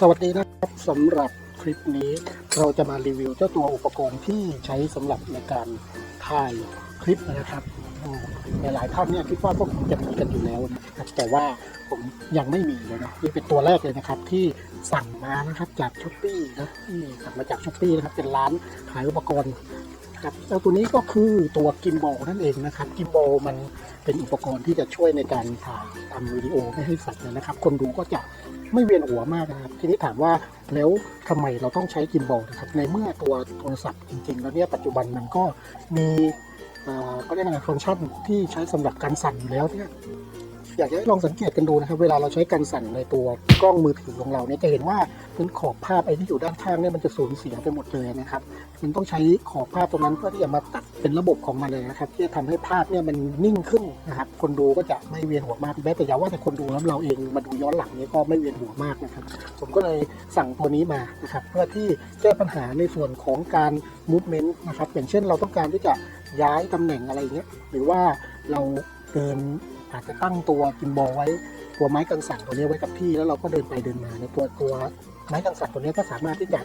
สวัสดีนะครับสำหรับคลิปนี้เราจะมารีวิวเจ้าตัวอุปกรณ์ที่ใช้สำหรับในการถ่ายคลิปนะครับอืมหลายท่านเนี่ยคิดว่าพวกผมจะมีกันอยู่แล้วนะครับแต่ว่าผมยังไม่มีเลยนะนี่เป็นตัวแรกเลยนะครับที่สั่งมานะครับจากช้อปปี้นะที่สั่งมาจากช้อปปี้นะครับเป็นร้านขายอุปกรณ์ ครับเจ้าตัวนี้ก็คือตัวกิมบอลนั่นเองนะครับ กิมบอลมันเป็นอุปกรณ์ที่จะช่วยในการถ่ายทำวิดีโอไม่ให้สั่นเลยนะครับ คนดูก็จะไม่เวียนหัวมากนะครับ ทีนี้ถามว่าแล้วทำไมเราต้องใช้กิมบอลนะครับ ในเมื่อตัวโทรศัพท์จริงๆ แล้วเนี่ยปัจจุบันมันก็มีเอ่อก็เรียกอะไรฟังก์ชันที่ใช้สำหรับการสั่นอยู่แล้วเนี่ย อยากจะให้ลองสังเกตกันดูนะครับ เวลาเราใช้การสั่นในตัวกล้องมือถือของเราเนี่ยจะเห็นว่าพื้นขอบภาพไอ้ที่อยู่ด้านข้างเนี่ยมันจะสูญเสียไปหมดเลยนะครับ มันต้องใช้ขอบภาพตรงนั้นเพื่อที่จะมาตัดเป็นระบบของมันเลยนะครับที่จะทำให้ภาพเนี่ยมันนิ่งขึ้นนะครับ คนดูก็จะไม่เวียนหัวมากแม้แต่อย่าว่าแต่คนดูแล้วเราเองมาดูย้อนหลังเนี่ยก็ไม่เวียนหัวมากนะครับ ผมก็เลยสั่งตัวนี้มานะครับเพื่อที่แก้ปัญหาในส่วนของการ movement นะครับอย่างเช่นเราต้องการที่จะย้ายตำแหน่งอะไรเงี้ยหรือว่าเราเดิน อาจจะตั้งตัวกิมบอลไว้ตัวไม้กันสั่นตัวนี้ไว้กับที่แล้วเราก็เดินไปเดินมาในตัวตัวไม้กันสั่นตัวนี้ก็สามารถที่จะ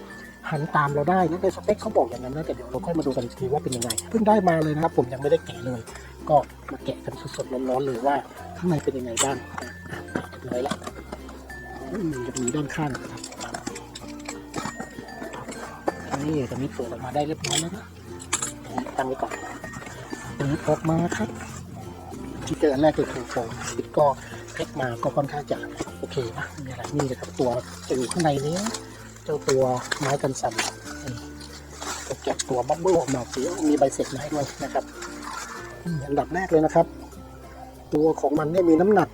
หันตามเราได้นะในสเปคเขาบอกอย่างนั้นนะแต่เดี๋ยวเราค่อยมาดูกันทีว่าเป็นยังไงเพิ่งได้มาเลยนะครับผมยังไม่ได้แกะเลย ก็มาแกะกันสดๆร้อนๆเลยว่าข้างในเป็นยังไงบ้างเลยละอืมจะมีด้านข้างนะครับนี่ตอนนี้เปิดออกมาได้เรียบร้อยแล้วนะตั้งไว้ก่อนเปิดออกมาครับ ที่เจออันแรกคือโคโฟนก็เพ็กมาก็ค่อนข้างจะโอเคนะมีอะไรนี่เลยครับตัวจะอยู่ข้างในนี้ เจ้าตัวไม้กันสั่นจะเก็บตัวบับเบิ้ลออกมาสีมีใบเสร็จมาให้ด้วยนะครับอันดับแรกเลยนะครับ ตัวของมันเนี่ยมีน้ำหนัก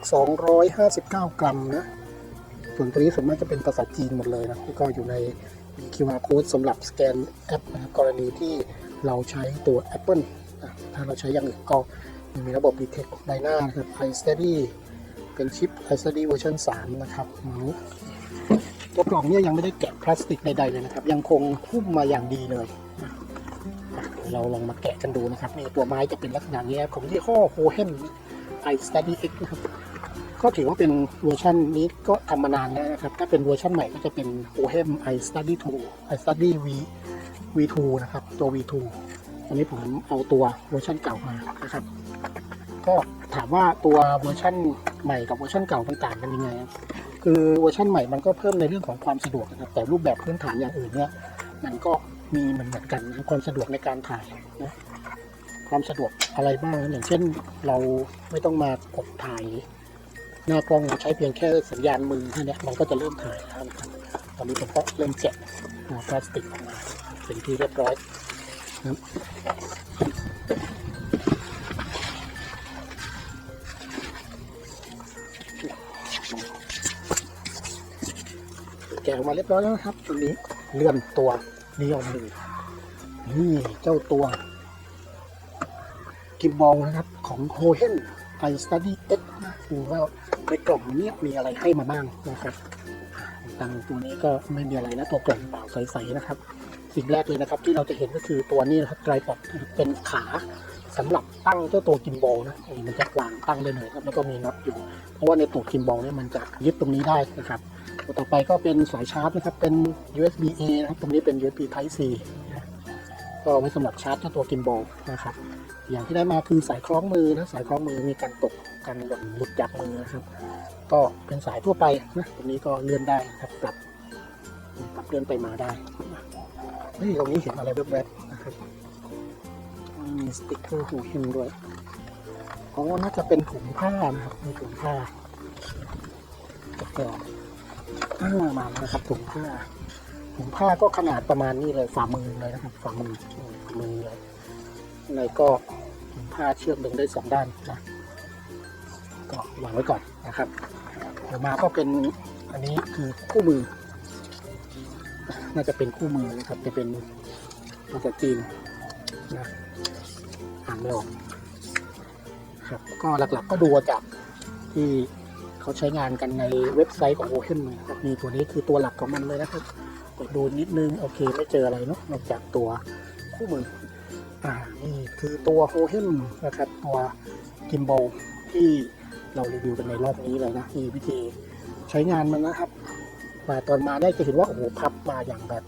259 กรัมนะส่วนตัวนี้ส่วนมากจะเป็นภาษาจีนหมดเลยนะแล้วก็อยู่ใน QR code สำหรับสแกนแอปนะครับกรณีที่เราใช้ตัว Apple ถ้าเราใช้อย่างอื่นก็ มีระบบ Detect ใบหน้านะครับ iStudy เป็นชิป iStudy เวอร์ชัน3นะครับอืมตัวกล่องเนี่ยยังไม่ได้แกะพลาสติกใดๆเลยนะครับ ยังคงหุ้มมาอย่างดีเลย เราลองมาแกะกันดูนะครับนี่ตัวไม้จะเป็นลักษณะนี้ของยี่ห้อ Hohem iStudy X นะครับก็ถือว่าเป็นเวอร์ชันนี้ก็ทำมานานแล้วนะครับ ถ้าเป็นเวอร์ชันใหม่ก็จะเป็น Hohem iStudy 2 iStudy V V2 นะครับ ตัว V2 อันนี้ผมเอาตัวเวอร์ชันเก่ามานะครับ ก็ถามว่าตัวเวอร์ชันใหม่กับเวอร์ชันเก่ามันต่างกันยังไง คือเวอร์ชันใหม่มันก็เพิ่มในเรื่องของความสะดวกนะครับแต่รูปแบบพื้นฐานอย่างอื่นเนี่ยมันก็มีเหมือนเหมือนกันความสะดวกในการถ่ายนะความสะดวกอะไรบ้างอย่างเช่นเราไม่ต้องมากดถ่ายหน้ากล้องใช้เพียงแค่สัญญาณมือแค่เนี้มันก็จะเริ่มถ่ายแล้วนะครับตอนนี้ผมก็เริ่มแกะตัวพลาสติกออกมาเป็นที่เรียบร้อย ครับแกะออกมาเรียบร้อยแล้วนะครับตัวนี้เลื่อนตัวนี้ออกมาดูนี่เจ้าตัว กิมบอลนะครับ ของโฮเฮนไอสตัดดี้เอ็กนะดูว่าในกล่องนี้มีอะไรให้มาบ้างนะครับตังตัวนี้ก็ไม่มีอะไรนะตัวกล่องเปล่าใสๆนะครับ สิ่งแรกเลยนะครับ ที่เราจะเห็นก็คือตัวนี้นะครับไตรปอดเป็นขาสำหรับตั้งเจ้าตัวกิมบอลนะนี่มันจะวางตั้งได้เลยครับแล้วก็มีน็อตอยู่ เพราะว่าในตัวกิมบอลเนี่ยมันจะยึดตรงนี้ได้นะครับต่อไปก็เป็นสายชาร์จนะครับเป็น USB A นะครับตรงนี้เป็น USB Type C ก็ไว้สำหรับชาร์จเจ้าตัวกิมบอลนะครับ อย่างที่ได้มาคือสายคล้องมือนะสายคล้องมือมีการตกกันหล่นหลุดจากมือนะครับ ก็เป็นสายทั่วไปนะตรงนี้ก็เลื่อนได้ครับปรับปรับเลื่อนไปมาได้ เฮ้ยตรงนี้เห็นอะไรแวบๆนะครับมีสติ๊กเกอร์หูหินด้วยอ๋อน่าจะเป็นถุงผ้านะครับมีถุงผ้าก็อ่ามาแล้วนะครับถุงผ้าถุงผ้าก็ขนาดประมาณนี้เลยฝ่ามือเลยนะครับฝ่ามือฝ่ามือเลยข้างในก็ถุงผ้าเชื่อกดึงได้สองด้านนะก็วางไว้ก่อนนะครับเดี๋ยวมาก็เป็นอันนี้คือคู่มือ น่าจะเป็นคู่มือนะครับ จะเป็นภาษาจีนนะอ่านไม่ออกครับ ก็หลักๆก็ดูจากที่เขาใช้งานกันในเว็บไซต์ของ o h e n นนะครับมีตัวนี้คือตัวหลักของมันเลยนะครับกดดูนิดนึง โอเค ไม่เจออะไรเนาะนอกจากตัวคู่มือ อ่า นี่คือตัว o h e n นะครับ ตัวกิมบอลที่เรารีวิวกันในรอบนี้เลยนะมีวิธีใช้งานมันนะครับ มาตอนมาได้จะเห็นว่าโอ้โหพับมาอย่างแบบ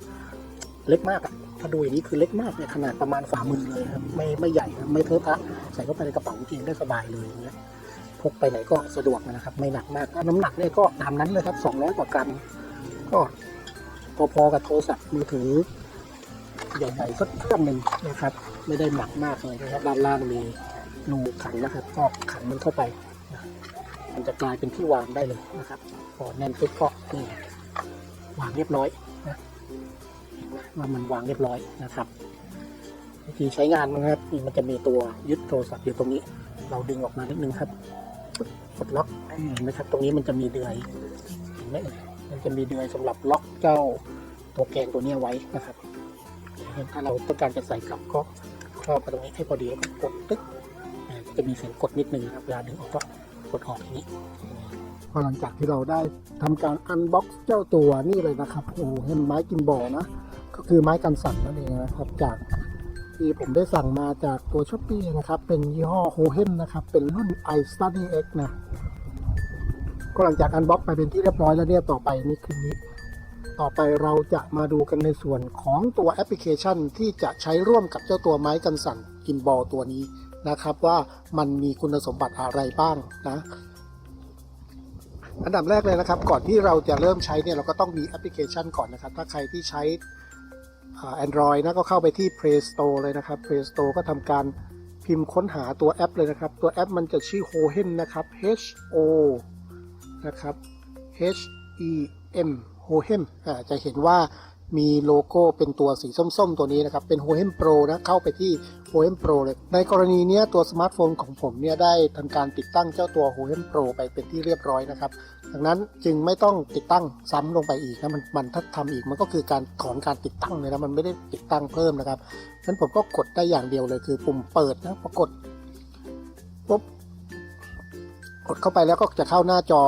เล็กมากอะถ้าดูอย่างนี้คือเล็กมากเนี่ยขนาดประมาณฝ่ามือเลยครับไม่ไม่ใหญ่ไม่เทอะทะใส่เข้าไปในกระเป๋าจริงได้สบายเลยอย่างเงี้ยพกไปไหนก็สะดวกนะครับ ไม่หนักมากถ้าน้ำหนักเนี่ยก็ตามนั้นเลยครับ200กว่ากรัมก็พอๆกับโทรศัพท์มือถือใหญ่ๆสักเครื่องหนึ่งนะครับ ไม่ได้หนักมากเลยนะครับด้านล่างมีรูขันนะครับ ก็ขันมันเข้าไป มันจะกลายเป็นที่วางได้เลยนะครับพอแน่นปุ๊บก็นี่ วางเรียบร้อยนะว่ามันวางเรียบร้อยนะครับวิธีใช้งานนะครับนี่มันจะมีตัวยึดโทรศัพท์อยู่ตรงนี้ เราดึงออกมานิดนึงครับกดล็อกนไหมครับ ตรงนี้มันจะมีเดือยเห็นไหมมันจะมีเดือยสำหรับล็อกเจ้าตัวแกนตัวนี้ไว้นะครับถ้าเราต้องการจะใส่กลับก็ครอบตรงนี้ให้พอดีแล้วก็กดตึ๊กจะมีเสียงกดนิดนึงครับเวลาดึงออกก็กดออกอย่างนี้ พอหลังจากที่เราได้ทำการอันบ็อกซ์เจ้าตัวนี่เลยนะครับโอ้โหเห็นไม้กินบอนะ ก็คือไม้กันสั่นนั่นเองนะครับ จากที่ผมได้สั่งมาจากตัวช้อปปี้นะครับ เป็นยี่ห้อโฮเฮนนะครับ เป็นรุ่น i Study X นะก็หลังจากอันบ็อกไปเป็นที่เรียบร้อยแล้วเนี่ยต่อไปนี่คือนี้ ต่อไปเราจะมาดูกันในส่วนของตัวแอปพลิเคชันที่จะใช้ร่วมกับเจ้าตัวไม้กันสั่นกินบอลตัวนี้นะครับ ว่ามันมีคุณสมบัติอะไรบ้างนะ อันดับแรกเลยนะครับ ก่อนที่เราจะเริ่มใช้เนี่ยเราก็ต้องมีแอปพลิเคชันก่อนนะครับ ถ้าใครที่ใช้แอนดรอยนะก็เข้าไปที่ Play Store เลยนะครับ Play Store ก็ทำการพิมพ์ค้นหาตัวแอปเลยนะครับ ตัวแอปมันจะชื่อ Hohen นะครับ H O นะครับ H E M Hohen อ่าจะเห็นว่า มีโลโก้เป็นตัวสีส้มๆ ตัวนี้นะครับ เป็น Hohen Pro นะ เข้าไปที่ Hohen Pro เลย ในกรณีเนี้ยตัวสมาร์ทโฟนของผมเนี่ยได้ทำการติดตั้งเจ้าตัว Hohen Pro ไปเป็นที่เรียบร้อยนะครับ ดังนั้นจึงไม่ต้องติดตั้งซ้ำลงไปอีกนะมันมันถ้าทำอีกมันก็คือการถอนการติดตั้งเลยนะมันไม่ได้ติดตั้งเพิ่มนะครับงั้นผมก็กดได้อย่างเดียวเลยคือปุ่มเปิดนะพอกดปุ๊บกดเข้าไปแล้วก็จะเข้าหน้าจอ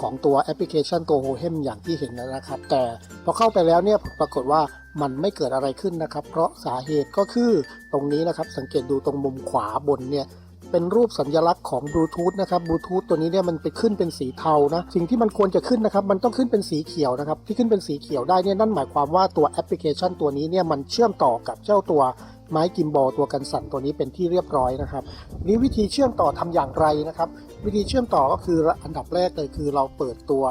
ของตัวแอปพลิเคชันตัวโฮเฮมอย่างที่เห็นแล้วนะครับ แต่พอเข้าไปแล้วเนี่ยปรากฏว่ามันไม่เกิดอะไรขึ้นนะครับ เพราะสาเหตุก็คือตรงนี้นะครับ สังเกตดูตรงมุมขวาบนเนี่ยเป็นรูปสัญลักษณ์ของบลูทูธนะครับบลูทูธตัวนี้เนี่ยมันไปขึ้นเป็นสีเทานะสิ่งที่มันควรจะขึ้นนะครับ มันต้องขึ้นเป็นสีเขียวนะครับ ที่ขึ้นเป็นสีเขียวได้เนี่ยนั่นหมายความว่าตัวแอปพลิเคชันตัวนี้เนี่ยมันเชื่อมต่อกับเจ้าตัวไม้กิมบอลตัวกันสั่นตัวนี้เป็นที่เรียบร้อยนะครับนี่วิธีเชื่อมต่อทำอย่างไรนะครับ วิธีเชื่อมต่อก็คืออันดับแรกเลยคือเราเปิดตัว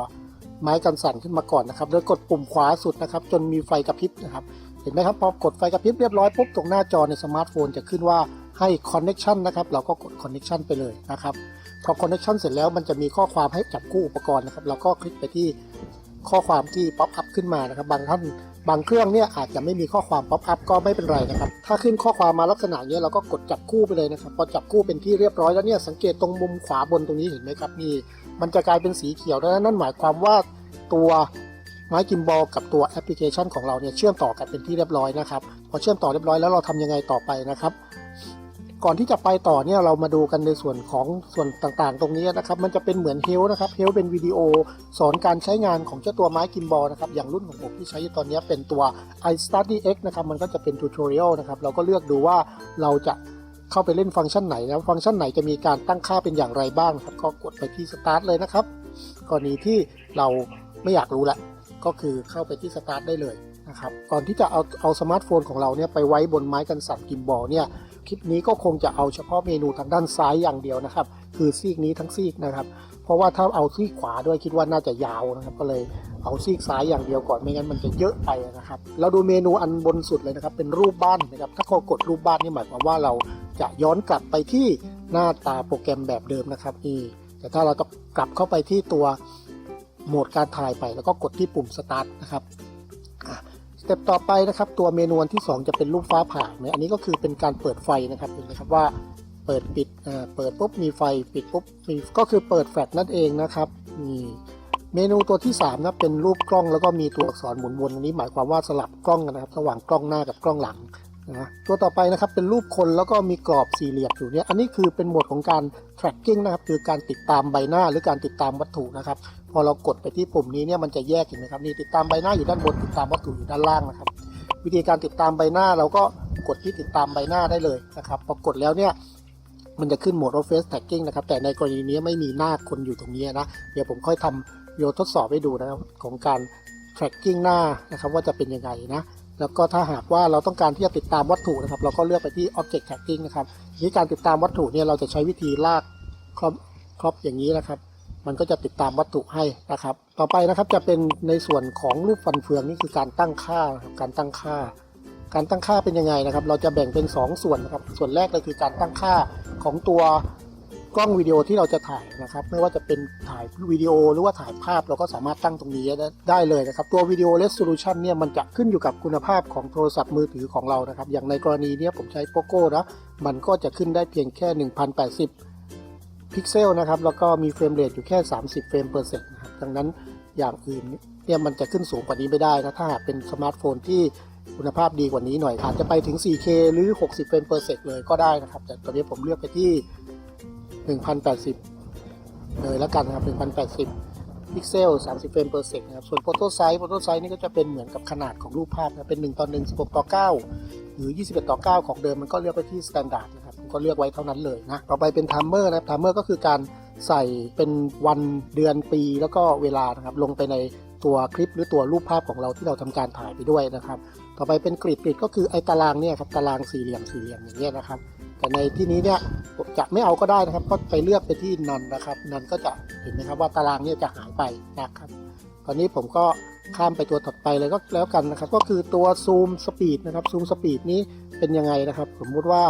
ไม้กันสั่นขึ้นมาก่อนนะครับโดยกดปุ่มขวาสุดนะครับ จนมีไฟกระพริบนะครับ เห็นไหมครับพอกดไฟกระพริบเรียบร้อยปุ๊บตรงหน้าจอในสมาร์ทโฟนจะขึ้นว่าให้ connection นะครับ เราก็กด connection ไปเลยนะครับ พอ connection เสร็จแล้วมันจะมีข้อความให้จับคู่อุปกรณ์นะครับ เราก็คลิกไปที่ข้อความที่ pop up ขึ้นมานะครับ บางท่าน บางเครื่องเนี่ยอาจจะไม่มีข้อความ pop up ก็ไม่เป็นไรนะครับ ถ้าขึ้นข้อความมาลักษณะนี้เราก็กดจับคู่ไปเลยนะครับ พอจับคู่เป็นที่เรียบร้อยแล้วเนี่ยสังเกตตรงมุมขวาบนตรงนี้เห็นไหมครับนี่มันจะกลายเป็นสีเขียวแล้วนั่นหมายความว่าตัวไม้กิมบอลกับตัวแอปพลิเคชันของเราเนี่ยเชื่อมต่อกันเป็นที่เรียบร้อยนะครับ พอเชื่อมต่อเรียบร้อยแล้วเราทำยังไงต่อไปนะครับ ก่อนที่จะไปต่อเนี่ยเรามาดูกันในส่วนของส่วนต่างๆ ตรงนี้นะครับ มันจะเป็นเหมือนเฮลนะครับเฮลเป็นวิดีโอสอนการใช้งานของเจ้าตัวไม้กิมบอลนะครับ อย่างรุ่นของผมที่ใช้ตอนนี้เป็นตัว iStudy X นะครับ มันก็จะเป็นทูตอเรียลนะครับ เราก็เลือกดูว่าเราจะเข้าไปเล่นฟังก์ชันไหนนะฟังก์ชันไหนจะมีการตั้งค่าเป็นอย่างไรบ้างครับ ก็กดไปที่ Start เลยนะครับ กรณีที่เราไม่อยากรู้ละ ก็คือเข้าไปที่สตาร์ทได้เลยนะครับ ก่อนที่จะเอาเอาสมาร์ทโฟนของเราเนี่ยไปไว้บนไม้กันสั่นกิมบอลเนี่ย คลิปนี้ก็คงจะเอาเฉพาะเมนูทางด้านซ้ายอย่างเดียวนะครับ คือซีกนี้ทั้งซีกนะครับ เพราะว่าถ้าเอาซีกขวาด้วยคิดว่าน่าจะยาวนะครับ ก็เลยเอาซีกซ้ายอย่างเดียวก่อนไม่งั้นมันจะเยอะไปนะครับ เราดูเมนูอันบนสุดเลยนะครับ เป็นรูปบ้านนะครับ ถ้าเรากดรูปบ้านนี่หมายความว่าเราจะย้อนกลับไปที่หน้าตาโปรแกรมแบบเดิมนะครับนี่แต่ถ้าเราต้องกลับเข้าไปที่ตัวโหมดการถ่ายไปแล้วก็กดที่ปุ่ม start นะครับ ต็ปต่อไปนะครับ ตัวเมนูอันที่ 2 จะเป็นรูปฟ้าผ่าเนี่ยอันนี้ก็คือเป็นการเปิดไฟนะครับเห็นไหมครับว่าเปิดปิดอ่าเปิดปุ๊บมีไฟปิดปุ๊บมีก็คือเปิดแฟลชนั่นเองนะครับนี่เมนูตัวที่3นะเป็นรูปกล้องแล้วก็มีตัวอักษรหมุนวนอันนี้หมายความว่าสลับกล้องกันนะครับระหว่างกล้องหน้ากับกล้องหลังนะตัวต่อไปนะครับเป็นรูปคนแล้วก็มีกรอบสี่เหลี่ยมอยู่เนี่ยอันนี้คือเป็นโหมดของการ tracking นะครับคือการติดตามใบหน้าหรือการติดตามวัตถุนะครับ พอเรากดไปที่ปุ่มนี้เนี่ยมันจะแยกเห็นไหมครับนี่ติดตามใบหน้าอยู่ด้านบนติดตามวัตถุอยู่ด้านล่างนะครับ วิธีการติดตามใบหน้าเราก็กดที่ติดตามใบหน้าได้เลยนะครับพอกดแล้วเนี่ยมันจะขึ้นโหมด face tagging นะครับ แต่ในกรณีนี้ไม่มีหน้าคนอยู่ตรงนี้นะ เดี๋ยวผมค่อยทำโอทดสอบให้ดูนะครับของการ tracking หน้านะครับว่าจะเป็นยังไงนะ แล้วก็ถ้าหากว่าเราต้องการที่จะติดตามวัตถุนะครับ เราก็เลือกไปที่ object tracking นะครับทีนี้การติดตามวัตถุเนี่ยเราจะใช้วิธีลากครอบครอบอย่างนี้นะครับ มันก็จะติดตามวัตถุให้นะครับ ต่อไปนะครับจะเป็นในส่วนของรูปฟันเฟืองนี่คือการตั้งค่าการตั้งค่า การตั้งค่าเป็นยังไงนะครับ เราจะแบ่งเป็น 2 ส่วนนะครับ ส่วนแรกเลยคือการตั้งค่าของตัวกล้องวิดีโอที่เราจะถ่ายนะครับ ไม่ว่าจะเป็นถ่ายวิดีโอหรือว่าถ่ายภาพเราก็สามารถตั้งตรงนี้ได้เลยนะครับ ตัววิดีโอ resolution เนี่ยมันจะขึ้นอยู่กับคุณภาพของโทรศัพท์มือถือของเรานะครับ อย่างในกรณีนี้ผมใช้ POCO นะมันก็จะขึ้นได้เพียงแค่ 1080 พิกเซลนะครับ แล้วก็มีเฟรมเรทอยู่แค่ 30 เฟรมเปอร์เซ็นต์นะครับดังนั้นอย่างอื่นเนี่ยมันจะขึ้นสูงกว่านี้ไม่ได้นะ ถ้าหากเป็นสมาร์ทโฟนที่คุณภาพดีกว่านี้หน่อย อาจจะไปถึง 4K หรือ 60 เฟรมเปอร์เซ็นต์เลยก็ได้นะครับ แต่ตอนนี้ผมเลือกไปที่ 1080 เลยแล้วกันนะครับ 1080 พิกเซล 30 เฟรมเปอร์เซ็นต์นะครับ ส่วนโฟโต้ไซส์โฟโต้ไซส์นี่ก็จะเป็นเหมือนกับขนาดของรูปภาพนะ เป็น 1 ต่อ 1 16 ต่อ 9 หรือ 21 ต่อ 9 ของเดิมมันก็เลือกไปที่ Standard นะครับ ก็เลือกไว้เท่านั้นเลยนะ ต่อไปเป็น Timer นะครับ Timer ก็คือการใส่เป็นวันเดือนปีแล้วก็เวลานะครับลงไปในตัวคลิปหรือตัวรูปภาพของเราที่เราทำการถ่ายไปด้วยนะครับ ต่อไปเป็นกริดกริดก็คือไอ้ตารางเนี่ยครับตารางสี่เหลี่ยมสี่เหลี่ยมอย่างเงี้ยนะครับ แต่ในที่นี้เนี่ยจะไม่เอาก็ได้นะครับ ก็ไปเลือกไปที่นันนะครับนันก็จะเห็นไหมครับว่าตารางเนี่ยจะหายไปนะครับ ตอนนี้ผมก็ข้ามไปตัวถัดไปเลยก็แล้วกันนะครับ ก็คือตัวซูมสปีดนะครับซูมสปีดนี้เป็นยังไงนะครับ สมมุติว่า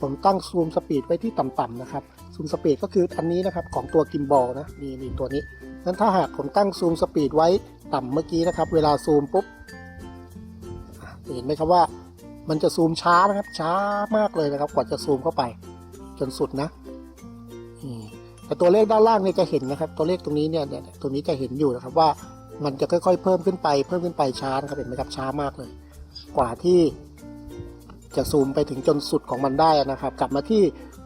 ผมตั้งซูมสปีดไว้ที่ต่ำๆนะครับซูมสปีดก็คืออันนี้นะครับของตัวกิมบอลนะนี่นี่ตัวนี้นั้นถ้าหากผมตั้งซูมสปีดไว้ต่ำเมื่อกี้นะครับ เวลาซูมปุ๊บเห็นไหมครับว่ามันจะซูมช้านะครับช้ามากเลยนะครับ กว่าจะซูมเข้าไป จนสุดนะแต่ตัวเลขด้านล่างเนี่ยจะเห็นนะครับ ตัวเลขตรงนี้เนี่ยเนี่ยตัวนี้จะเห็นอยู่นะครับว่ามันจะค่อย ๆ เพิ่มขึ้นไป เพิ่มขึ้นไปช้านะครับเห็นไหมครับช้ามากเลย กว่าที่ จะซูมไปถึงจนสุดของมันได้นะครับ กลับมาที่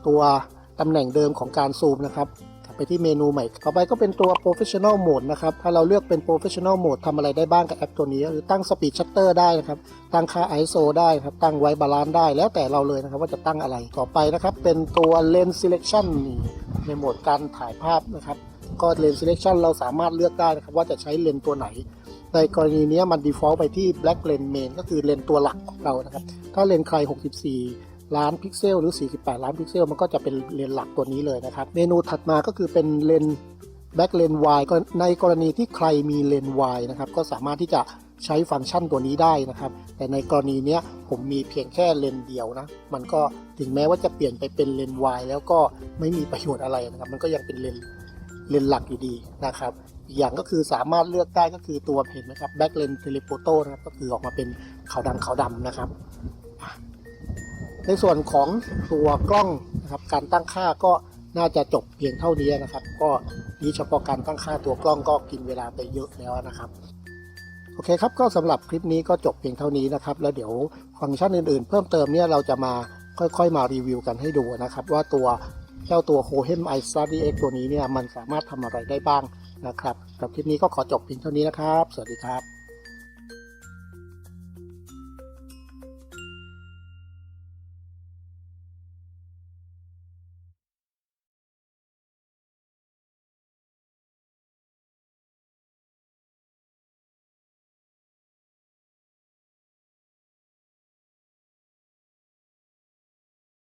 ตัวตำแหน่งเดิมของการซูมนะครับไปที่เมนูใหม่ ต่อไปก็เป็นตัว professional mode นะครับ ถ้าเราเลือกเป็น professional mode ทำอะไรได้บ้างกับแอปตัวนี้ก็คือตั้ง speed shutter ได้นะครับ ตั้งค่า ISO ได้ครับ ตั้งไว้บาลานซ์ได้ แล้วแต่เราเลยนะครับว่าจะตั้งอะไร ต่อไปนะครับ เป็นตัว lens selection ในโหมดการถ่ายภาพนะครับ ก็ lens selection เราสามารถเลือกได้นะครับว่าจะใช้เลนส์ตัวไหน ในกรณีนี้มัน default ไปที่ black lens main ก็คือเลนตัวหลักของเรานะครับ ถ้าเลนใคร 64 ล้านพิกเซลหรือ 48 ล้านพิกเซล มันก็จะเป็นเลนหลักตัวนี้เลยนะครับ เมนูถัดมาก็คือเป็นเลน back lens wide ในกรณีที่ใครมีเลนส์ wide นะครับ ก็สามารถที่จะใช้ฟังก์ชันตัวนี้ได้นะครับ แต่ในกรณีนี้ผมมีเพียงแค่เลนเดียวนะ มันก็ถึงแม้ว่าจะเปลี่ยนไปเป็นเลนส์ wide แล้วก็ไม่มีประโยชน์อะไรนะครับ มันก็ยังเป็นเลนเลนหลักอยู่ดีนะครับ อีกอย่างก็คือสามารถเลือกได้ก็คือตัวเห็นนะครับ back lens telephoto นะครับก็คือออกมาเป็นขาวดำขาวดำนะครับ ในส่วนของตัวกล้องนะครับการตั้งค่าก็น่าจะจบเพียงเท่านี้นะครับ ก็นี่เฉพาะการตั้งค่าตัวกล้องก็กินเวลาไปเยอะแล้วนะครับโอเคครับก็สำหรับคลิปนี้ก็จบเพียงเท่านี้นะครับ แล้วเดี๋ยวฟังก์ชันอื่นๆ เพิ่มเติมเนี่ยเราจะมาค่อยๆมารีวิวกันให้ดูนะครับ ว่าตัวเจ้าตัว Hohem i Study X ตัวนี้เนี่ยมันสามารถทำอะไรได้บ้าง นะครับสำหรับคลิปนี้ก็ขอจบเพียงเท่านี้นะครับ สวัสดีครับ